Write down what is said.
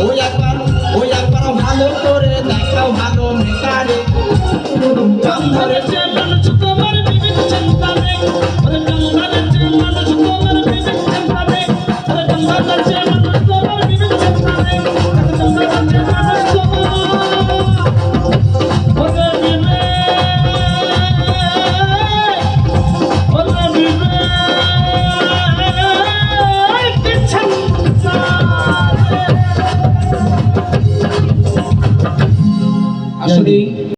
ওই একবার ওই একবার ভালো করে দেখাও ভালো মেকারে জাম Số.